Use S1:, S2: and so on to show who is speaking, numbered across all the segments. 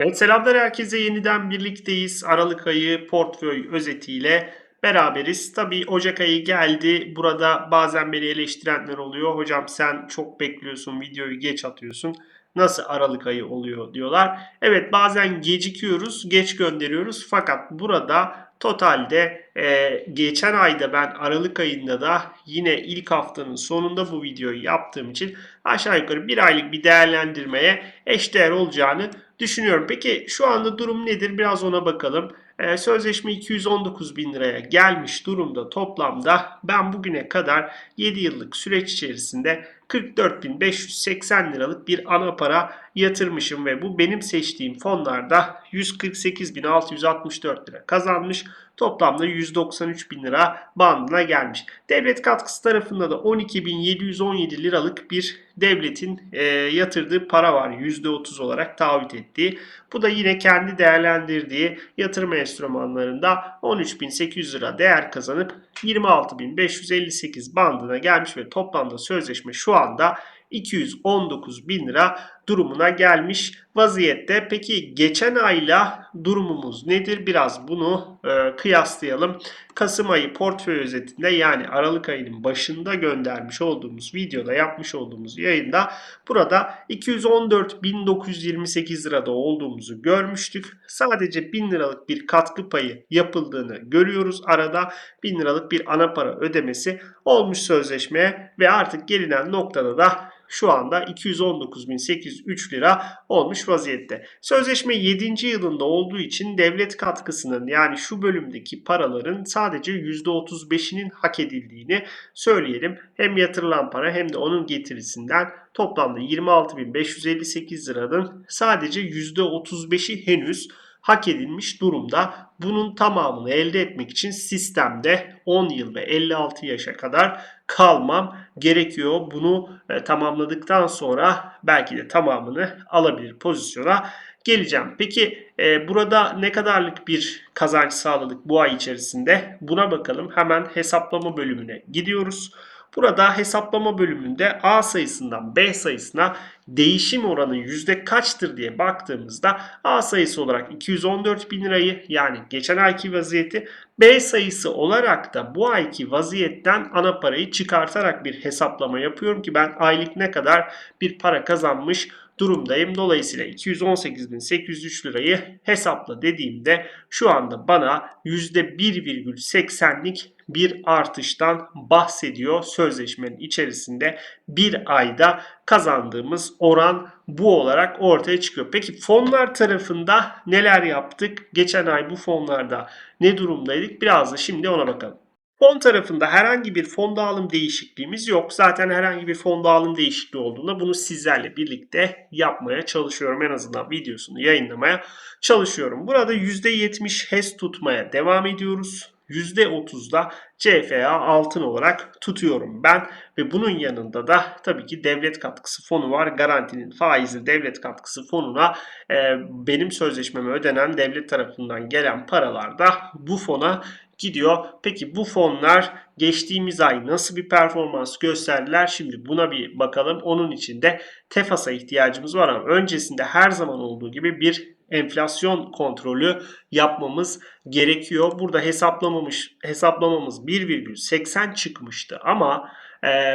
S1: Evet selamlar herkese yeniden birlikteyiz. Aralık ayı portföy özetiyle beraberiz. Tabii Ocak ayı geldi. Burada bazen beni eleştirenler oluyor. Hocam sen çok bekliyorsun, videoyu geç atıyorsun. Nasıl Aralık ayı oluyor diyorlar. Evet bazen gecikiyoruz, geç gönderiyoruz. Fakat burada totalde e, geçen ayda ben Aralık ayında da yine ilk haftanın sonunda bu videoyu yaptığım için aşağı yukarı bir aylık bir değerlendirmeye eşdeğer olacağını düşünüyorum. Peki şu anda durum nedir? Biraz ona bakalım. Ee, sözleşme 219 bin liraya gelmiş durumda toplamda. Ben bugüne kadar 7 yıllık süreç içerisinde 44.580 liralık bir ana para yatırmışım ve bu benim seçtiğim fonlarda 148.664 lira kazanmış. Toplamda 193 bin lira bandına gelmiş. Devlet katkısı tarafında da 12.717 liralık bir devletin e, yatırdığı para var. %30 olarak taahhüt ettiği. Bu da yine kendi değerlendirdiği yatırım enstrümanlarında 13.800 lira değer kazanıp 26.558 bandına gelmiş ve toplamda sözleşme şu anda 219 bin lira durumuna gelmiş vaziyette. Peki geçen ayla durumumuz nedir? Biraz bunu e, kıyaslayalım. Kasım ayı portföy özetinde yani Aralık ayının başında göndermiş olduğumuz videoda yapmış olduğumuz yayında burada 214.928 lirada olduğumuzu görmüştük. Sadece 1000 liralık bir katkı payı yapıldığını görüyoruz. Arada 1000 liralık bir ana para ödemesi olmuş sözleşmeye ve artık gelinen noktada da şu anda 219.803 lira olmuş vaziyette. Sözleşme 7. yılında olduğu için devlet katkısının yani şu bölümdeki paraların sadece %35'inin hak edildiğini söyleyelim. Hem yatırılan para hem de onun getirisinden toplamda 26.558 liranın sadece %35'i henüz hak edilmiş durumda. Bunun tamamını elde etmek için sistemde 10 yıl ve 56 yaşa kadar kalmam gerekiyor. Bunu e, tamamladıktan sonra belki de tamamını alabilir pozisyona geleceğim. Peki e, burada ne kadarlık bir kazanç sağladık bu ay içerisinde? Buna bakalım. Hemen hesaplama bölümüne gidiyoruz. Burada hesaplama bölümünde A sayısından B sayısına değişim oranı yüzde kaçtır diye baktığımızda A sayısı olarak 214 bin lirayı yani geçen ayki vaziyeti B sayısı olarak da bu ayki vaziyetten ana parayı çıkartarak bir hesaplama yapıyorum ki ben aylık ne kadar bir para kazanmış durumdayım. Dolayısıyla 218.803 lirayı hesapla dediğimde şu anda bana %1,80'lik bir artıştan bahsediyor sözleşmenin içerisinde bir ayda kazandığımız oran bu olarak ortaya çıkıyor. Peki fonlar tarafında neler yaptık? Geçen ay bu fonlarda ne durumdaydık? Biraz da şimdi ona bakalım. Fon tarafında herhangi bir fon dağılım değişikliğimiz yok. Zaten herhangi bir fon dağılım değişikliği olduğunda bunu sizlerle birlikte yapmaya çalışıyorum. En azından videosunu yayınlamaya çalışıyorum. Burada %70 HES tutmaya devam ediyoruz. %30'da CFA altın olarak tutuyorum ben ve bunun yanında da tabii ki devlet katkısı fonu var. Garantinin faizli devlet katkısı fonuna e, benim sözleşmeme ödenen devlet tarafından gelen paralar da bu fona gidiyor. Peki bu fonlar geçtiğimiz ay nasıl bir performans gösterdiler? Şimdi buna bir bakalım. Onun için de TEFAS'a ihtiyacımız var ama öncesinde her zaman olduğu gibi bir enflasyon kontrolü yapmamız gerekiyor. Burada hesaplamamış hesaplamamız 1,80 çıkmıştı ama e,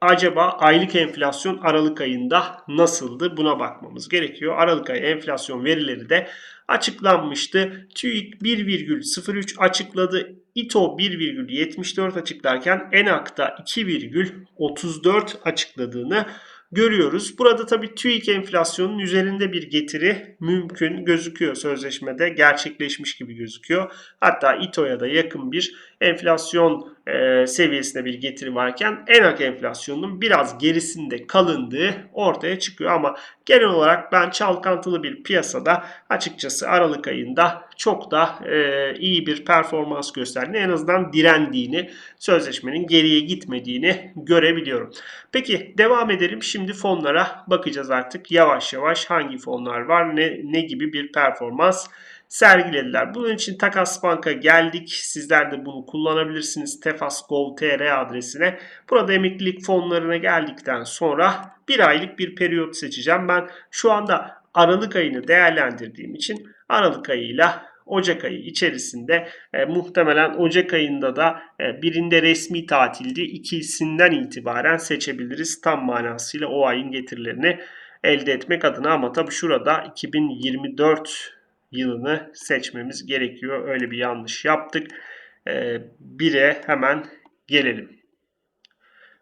S1: acaba aylık enflasyon Aralık ayında nasıldı? Buna bakmamız gerekiyor. Aralık ayı enflasyon verileri de açıklanmıştı. TÜİK 1,03 açıkladı. İTO 1,74 açıklarken ENAK'ta 2,34 açıkladığını görüyoruz. Burada tabii TÜİK enflasyonun üzerinde bir getiri mümkün gözüküyor sözleşmede gerçekleşmiş gibi gözüküyor. Hatta İTO'ya da yakın bir enflasyon e, seviyesinde bir getiri varken ENAK enflasyonunun biraz gerisinde kalındığı ortaya çıkıyor. Ama genel olarak ben çalkantılı bir piyasada açıkçası Aralık ayında çok da e, iyi bir performans gösterdiğini en azından direndiğini sözleşmenin geriye gitmediğini görebiliyorum. Peki devam edelim. Şimdi fonlara bakacağız artık. Yavaş yavaş hangi fonlar var ne, ne gibi bir performans sergilediler. Bunun için Takas Bank'a geldik. Sizler de bunu kullanabilirsiniz. Tefas.gov.tr adresine. Burada emeklilik fonlarına geldikten sonra bir aylık bir periyot seçeceğim. Ben şu anda Aralık ayını değerlendirdiğim için Aralık ayıyla Ocak ayı içerisinde e, muhtemelen Ocak ayında da e, birinde resmi tatildi. İkisinden itibaren seçebiliriz tam manasıyla o ayın getirilerini elde etmek adına ama tabii şurada 2024 yılını seçmemiz gerekiyor. Öyle bir yanlış yaptık. E, 1'e hemen gelelim.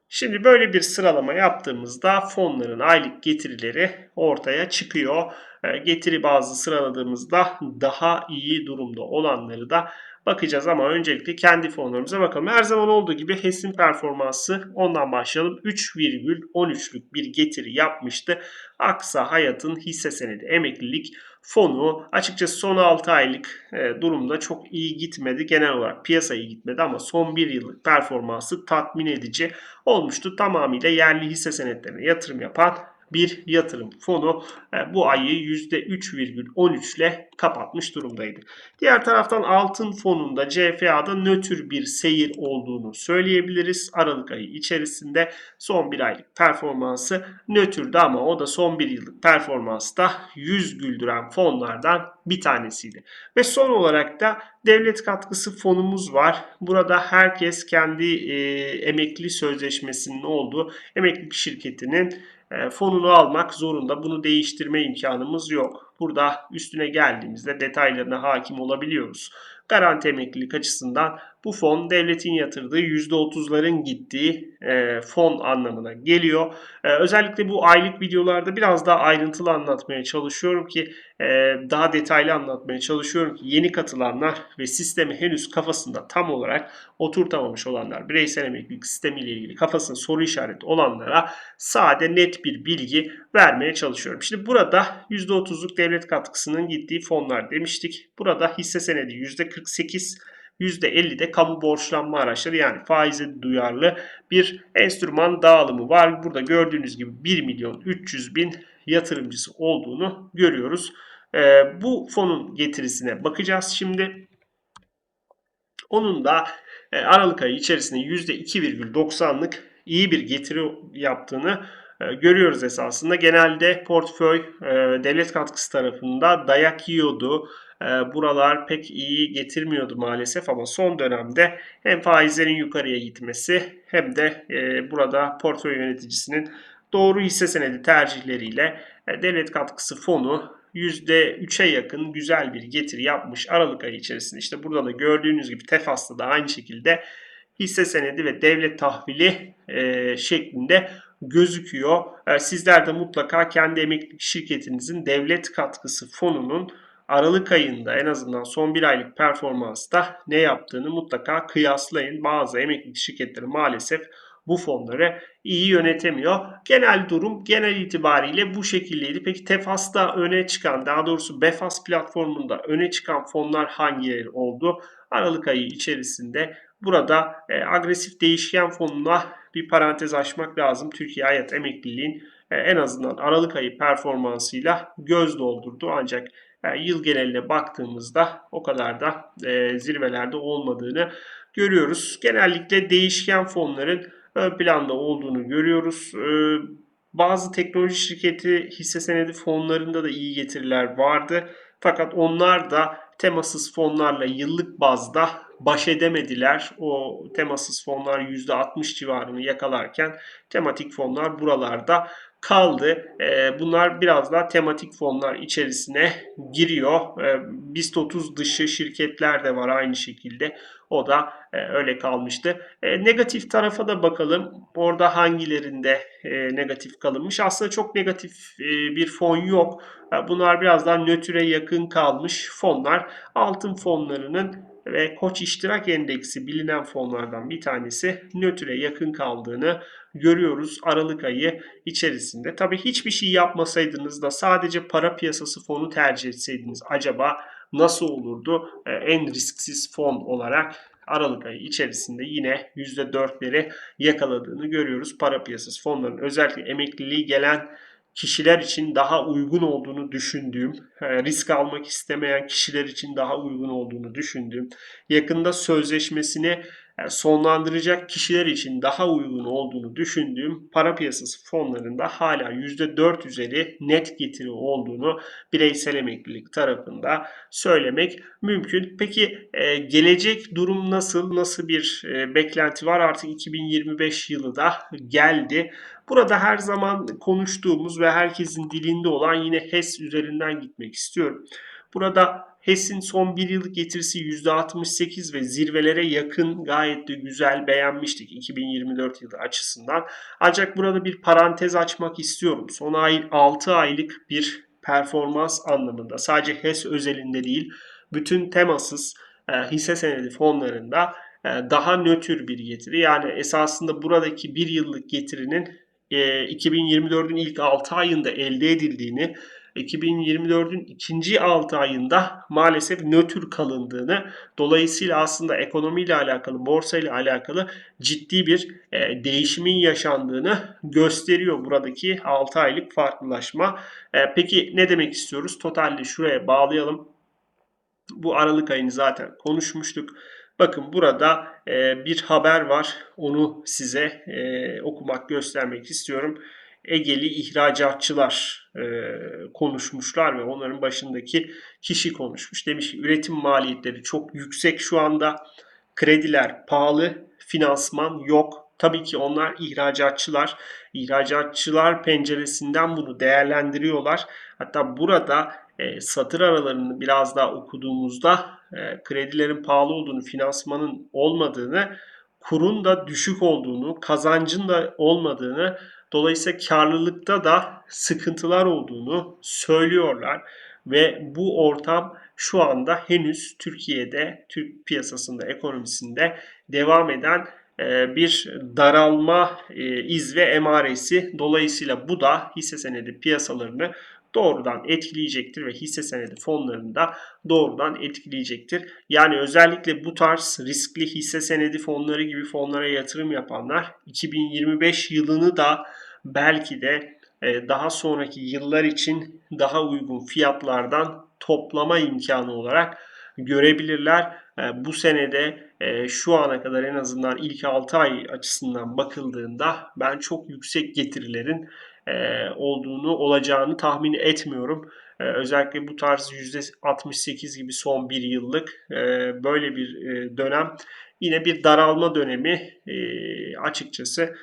S1: Şimdi böyle bir sıralama yaptığımızda fonların aylık getirileri ortaya çıkıyor. E, getiri bazı sıraladığımızda daha iyi durumda olanları da bakacağız ama öncelikle kendi fonlarımıza bakalım. Her zaman olduğu gibi HES'in performansı ondan başlayalım. 3,13'lük bir getiri yapmıştı. Aksa Hayat'ın hisse senedi emeklilik fonu açıkçası son 6 aylık e, durumda çok iyi gitmedi. Genel olarak piyasa iyi gitmedi ama son 1 yıllık performansı tatmin edici olmuştu. Tamamıyla yerli hisse senetlerine yatırım yapan bir yatırım fonu e, bu ayı %3,13 ile kapatmış durumdaydı. Diğer taraftan altın fonunda CFA'da nötr bir seyir olduğunu söyleyebiliriz. Aralık ayı içerisinde son bir aylık performansı nötrdü ama o da son bir yıllık performansta yüz güldüren fonlardan bir tanesiydi. Ve son olarak da devlet katkısı fonumuz var. Burada herkes kendi e, emekli sözleşmesinin olduğu emeklilik şirketinin fonunu almak zorunda. Bunu değiştirme imkanımız yok. Burada üstüne geldiğimizde detaylarına hakim olabiliyoruz. Garanti emeklilik açısından bu fon devletin yatırdığı %30'ların gittiği e, fon anlamına geliyor. E, özellikle bu aylık videolarda biraz daha ayrıntılı anlatmaya çalışıyorum ki e, daha detaylı anlatmaya çalışıyorum ki yeni katılanlar ve sistemi henüz kafasında tam olarak oturtamamış olanlar, bireysel emeklilik sistemiyle ilgili kafasında soru işareti olanlara sade net bir bilgi vermeye çalışıyorum. Şimdi burada %30'luk devlet katkısının gittiği fonlar demiştik. Burada hisse senedi %48 %50'de kamu borçlanma araçları yani faize duyarlı bir enstrüman dağılımı var. Burada gördüğünüz gibi 1 milyon 300 bin yatırımcısı olduğunu görüyoruz. Ee, bu fonun getirisine bakacağız şimdi. Onun da e, Aralık ayı içerisinde %2,90'lık iyi bir getiri yaptığını e, görüyoruz esasında. Genelde portföy e, devlet katkısı tarafında dayak yiyordu. E, buralar pek iyi getirmiyordu maalesef ama son dönemde hem faizlerin yukarıya gitmesi hem de burada portföy yöneticisinin doğru hisse senedi tercihleriyle devlet katkısı fonu %3'e yakın güzel bir getiri yapmış Aralık ayı içerisinde. İşte burada da gördüğünüz gibi Tefas'ta da aynı şekilde hisse senedi ve devlet tahvili e, şeklinde gözüküyor. E, sizler de mutlaka kendi emeklilik şirketinizin devlet katkısı fonunun Aralık ayında en azından son bir aylık performansta ne yaptığını mutlaka kıyaslayın. Bazı emeklilik şirketleri maalesef bu fonları iyi yönetemiyor. Genel durum genel itibariyle bu şekildeydi. Peki Tefas'ta öne çıkan daha doğrusu Befas platformunda öne çıkan fonlar hangileri oldu? Aralık ayı içerisinde burada e, agresif değişken fonuna bir parantez açmak lazım. Türkiye Hayat Emekliliğin e, en azından Aralık ayı performansıyla göz doldurdu. Ancak e, yıl geneline baktığımızda o kadar da e, zirvelerde olmadığını görüyoruz. Genellikle değişken fonların ön planda olduğunu görüyoruz. E, bazı teknoloji şirketi hisse senedi fonlarında da iyi getiriler vardı. Fakat onlar da temasız fonlarla yıllık bazda baş edemediler. O temasız fonlar %60 civarını yakalarken tematik fonlar buralarda kaldı. Ee, bunlar biraz daha tematik fonlar içerisine giriyor. E, BIST 30 dışı şirketler de var aynı şekilde. O da e, öyle kalmıştı. E, negatif tarafa da bakalım. Orada hangilerinde negatif kalınmış. Aslında çok negatif bir fon yok. bunlar biraz daha nötre yakın kalmış fonlar. Altın fonlarının ve Koç İştirak Endeksi bilinen fonlardan bir tanesi nötre yakın kaldığını görüyoruz Aralık ayı içerisinde. Tabii hiçbir şey yapmasaydınız da sadece para piyasası fonu tercih etseydiniz acaba nasıl olurdu? Ee, en risksiz fon olarak Aralık ayı içerisinde yine %4'leri yakaladığını görüyoruz. Para piyasası fonların özellikle emekliliği gelen kişiler için daha uygun olduğunu düşündüğüm, e, risk almak istemeyen kişiler için daha uygun olduğunu düşündüğüm, yakında sözleşmesini e, sonlandıracak kişiler için daha uygun olduğunu düşündüğüm para piyasası fonlarında hala %4 üzeri net getiri olduğunu bireysel emeklilik tarafında söylemek mümkün. Peki e, gelecek durum nasıl? Nasıl bir beklenti var? Artık 2025 yılı da geldi. Burada her zaman konuştuğumuz ve herkesin dilinde olan yine HES üzerinden gitmek istiyorum. Burada HES'in son bir yıllık getirisi %68 ve zirvelere yakın gayet de güzel beğenmiştik 2024 yılı açısından. Ancak burada bir parantez açmak istiyorum. Son ay 6 aylık bir performans anlamında sadece HES özelinde değil bütün temasız e, hisse senedi fonlarında e, daha nötr bir getiri. Yani esasında buradaki bir yıllık getirinin 2024'ün e, ilk 6 ayında elde edildiğini 2024'ün ikinci 6 ayında maalesef nötr kalındığını dolayısıyla aslında ekonomiyle alakalı, borsa ile alakalı ciddi bir e, değişimin yaşandığını gösteriyor buradaki 6 aylık farklılaşma. E, peki ne demek istiyoruz? Totalde şuraya bağlayalım. Bu Aralık ayını zaten konuşmuştuk. Bakın burada bir haber var. Onu size e, okumak, göstermek istiyorum. Egeli ihracatçılar e, konuşmuşlar ve onların başındaki kişi konuşmuş. Demiş ki üretim maliyetleri çok yüksek şu anda. Krediler pahalı, finansman yok. Tabii ki onlar ihracatçılar. İhracatçılar penceresinden bunu değerlendiriyorlar. Hatta burada e, satır aralarını biraz daha okuduğumuzda e, kredilerin pahalı olduğunu, finansmanın olmadığını, kurun da düşük olduğunu, kazancın da olmadığını Dolayısıyla karlılıkta da sıkıntılar olduğunu söylüyorlar ve bu ortam şu anda henüz Türkiye'de, Türk piyasasında, ekonomisinde devam eden e, bir daralma e, iz ve emaresi. Dolayısıyla bu da hisse senedi piyasalarını doğrudan etkileyecektir ve hisse senedi fonlarını da doğrudan etkileyecektir. Yani özellikle bu tarz riskli hisse senedi fonları gibi fonlara yatırım yapanlar 2025 yılını da belki de e, daha sonraki yıllar için daha uygun fiyatlardan toplama imkanı olarak görebilirler. E, bu senede e, şu ana kadar en azından ilk 6 ay açısından bakıldığında ben çok yüksek getirilerin olduğunu olacağını tahmin etmiyorum. Özellikle bu tarz %68 gibi son bir yıllık böyle bir dönem yine bir daralma dönemi açıkçası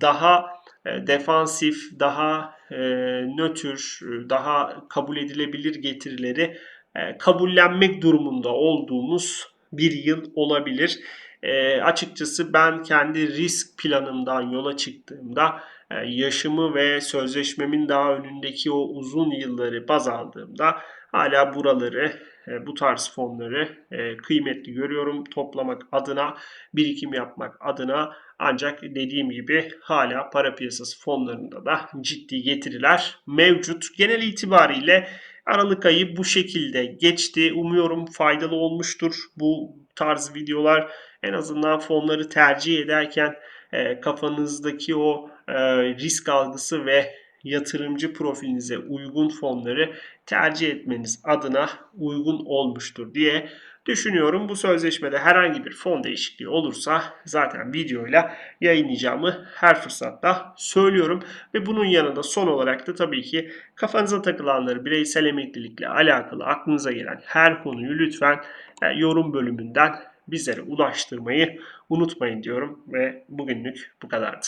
S1: daha e, defansif, daha e, nötr, daha kabul edilebilir getirileri e, kabullenmek durumunda olduğumuz bir yıl olabilir. E, açıkçası ben kendi risk planımdan yola çıktığımda e, yaşımı ve sözleşmemin daha önündeki o uzun yılları baz aldığımda hala buraları e, bu tarz fonları e, kıymetli görüyorum toplamak adına, birikim yapmak adına ancak dediğim gibi hala para piyasası fonlarında da ciddi getiriler mevcut. Genel itibariyle Aralık ayı bu şekilde geçti. Umuyorum faydalı olmuştur bu tarz videolar. En azından fonları tercih ederken e, kafanızdaki o risk algısı ve yatırımcı profilinize uygun fonları tercih etmeniz adına uygun olmuştur diye düşünüyorum. Bu sözleşmede herhangi bir fon değişikliği olursa zaten videoyla yayınlayacağımı her fırsatta söylüyorum. Ve bunun yanında son olarak da tabii ki kafanıza takılanları bireysel emeklilikle alakalı aklınıza gelen her konuyu lütfen e, yorum bölümünden bizlere ulaştırmayı unutmayın diyorum ve bugünlük bu kadardı.